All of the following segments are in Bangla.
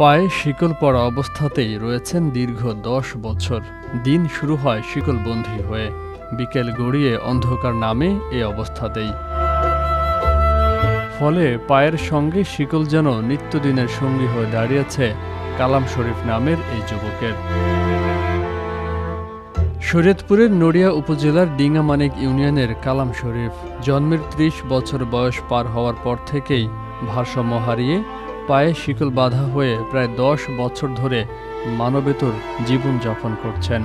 পায়ে শিকল পড়া অবস্থাতেই রয়েছেন দীর্ঘ দশ বছর। দিন শুরু হয় শিকলবন্দী হয়ে। বিকেল গড়িয়ে অন্ধকার নামে এ অবস্থাতেই। ফলে পায়ের সঙ্গে শিকল যেন নিত্যদিনের সঙ্গী হয়ে দাঁড়িয়েছে কালাম শরীফ নামের এই যুবকের। শরীয়তপুরের নড়িয়া উপজেলার ডিঙ্গামানিক ইউনিয়নের কালাম শরীফ জন্মের ত্রিশ বছর বয়স পার হওয়ার পর থেকেই ভারসাম্য হারিয়ে পায়ে শিকল বাঁধা হয়ে প্রায় দশ বছর ধরে মানবেতর জীবনযাপন করছেন।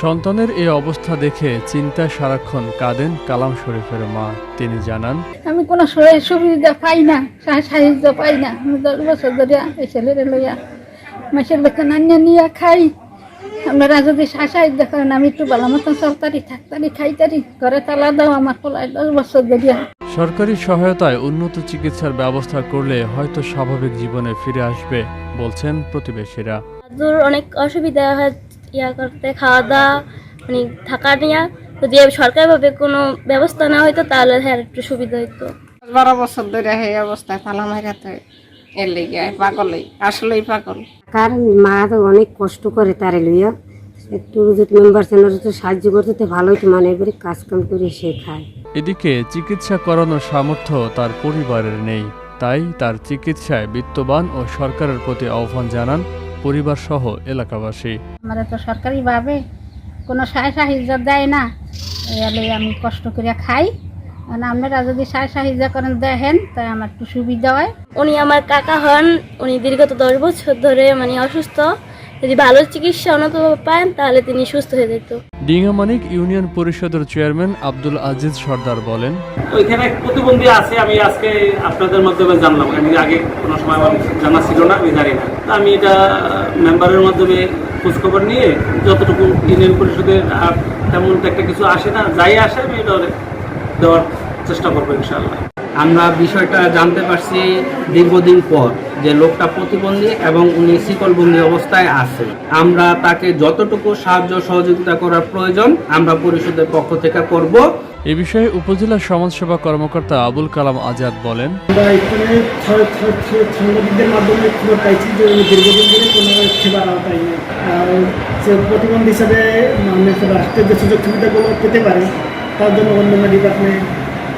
সন্তানের এই অবস্থা দেখে চিন্তায় সারাক্ষণ কাঁদেন কালাম শরীফের মা। তিনি জানান, আমি কোনো সুবিধা পাই না সাহা- সাহায্য পাই না। আমি দশ বছর ধরে এই ছেলেরে লইয়া মাসের বেতন আনিয়ে নিয়ে খাই। আপনারা যদি সাহা সাহায্য করেন, আমি একটু ভালো মতন চলতারি, থাকতারি, খাইতারি, ঘরে তালা দাও, আমার পোলায় দশ বছর ধরিয়া সরকারি সহায়তায় উন্নত চিকিৎসার ব্যবস্থা করলে হয়তো স্বাভাবিক জীবনে ফিরে আসবে বলছেন প্রতিবেশীরা। দূর অনেক অসুবিধা হয় ইয়া করতে খাওয়া দাওয়া মানে থাকা নিয়া যদি সরকারিভাবে কোনো ব্যবস্থা না হইতো তাহলে হ্যাঁ একটু সুবিধা হইতো। বারো বছর ধরে এই অবস্থায় তালা মারাতে এর লেগে পাগলই আসলেই পাগল। কার মা তো অনেক কষ্ট করে তারে লইয়া। একটু যদি মেম্বার চ্যানেল তো সাহায্য করতে তো ভালোই তো মানে এবারে কাজ কাম করে সে খায়। এদিকে চিকিৎসা করানোর সামর্থ্য তার পরিবারের নেই। তাই তার চিকিৎসায় বিত্তবান ও সরকারের প্রতি আহ্বান জানান পরিবার সহ এলাকাবাসী। আমার তো সরকারিভাবে কোনো সাহায্য সাহায্য দেয় না। এলে আমি কষ্ট করে খাই। আর আপনারা যদি সাহায্য সাহায্য করেন দেখেন তাই আমার একটু সুবিধা হয়। উনি আমার কাকা হন। উনি দীর্ঘত দশ বছর ধরে মানে অসুস্থ। যদি ভালো চিকিৎসা উন্নত পান তাহলে তিনি সুস্থ হয়ে যেত। ডিঙ্গামানিক ইউনিয়ন পরিষদের চেয়ারম্যান আব্দুল আজিজ সর্দার বলেন ওইখানে এক প্রতিবন্ধী আছে আমি আজকে আপনাদের মাধ্যমে জানলাম। আমি আগে কোনো সময় আমার জানা ছিল না আমি জানি না। আমি এটা মেম্বারের মাধ্যমে খোঁজখবর নিয়ে যতটুকু ইউনিয়ন পরিষদের আর তেমন একটা কিছু আসে না যাই আসে আমি এটা দেওয়ার চেষ্টা করব ইনশাল্লাহ আমরা বিষয়টা জানতে পারছি দীর্ঘদিন পর যে লোকটা প্রতিবন্ধী এবং উনি শিকলবন্দি অবস্থায় আছে। আমরা তাকে যতটুকু সাহায্য সহযোগিতা করার প্রয়োজন আমরা পরিষদের পক্ষ থেকে করব। এ বিষয়ে উপজেলা সমাজসেবা কর্মকর্তা আবুল কালাম আজাদ বলেন আমরা এখানে সাংবাদিকদের মাধ্যমে খবর পাইছি যে উনি দীর্ঘদিন ধরে কোনো সেবার আওতায় নেই। আর সে প্রতিবন্ধী হিসাবে মানে রাষ্ট্রের যে সুযোগ সুবিধাগুলো পেতে পারে তার জন্য অন্যান্য ডিপার্টমেন্ট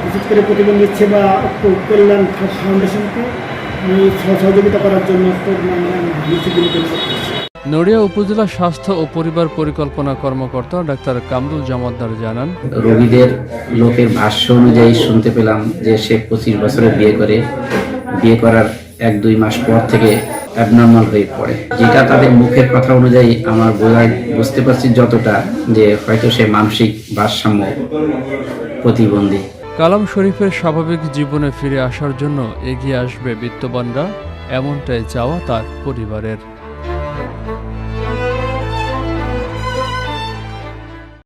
বিশেষ করে প্রতিবন্ধী সেবা কল্যাণ ফাউন্ডেশনকে সহযোগিতা করার জন্য নড়িয়া উপজেলা স্বাস্থ্য ও পরিবার পরিকল্পনা কর্মকর্তা ডাক্তার কামরুল জামাদ্দার জানান রোগীদের লোকের ভাষ্য অনুযায়ী শুনতে পেলাম যে সে পঁচিশ বছরে বিয়ে করে বিয়ে করার এক দুই মাস পর থেকে অ্যাবনর্মাল হয়ে পড়ে। যেটা তাদের মুখের কথা অনুযায়ী আমার বোঝায় বুঝতে পারছি যতটা যে হয়তো সে মানসিক ভারসাম্য প্রতিবন্ধী। কালাম শরীফের স্বাভাবিক জীবনে ফিরে আসার জন্য এগিয়ে আসবে বিত্তবানরা এমনটাই চাওয়া তার পরিবারের।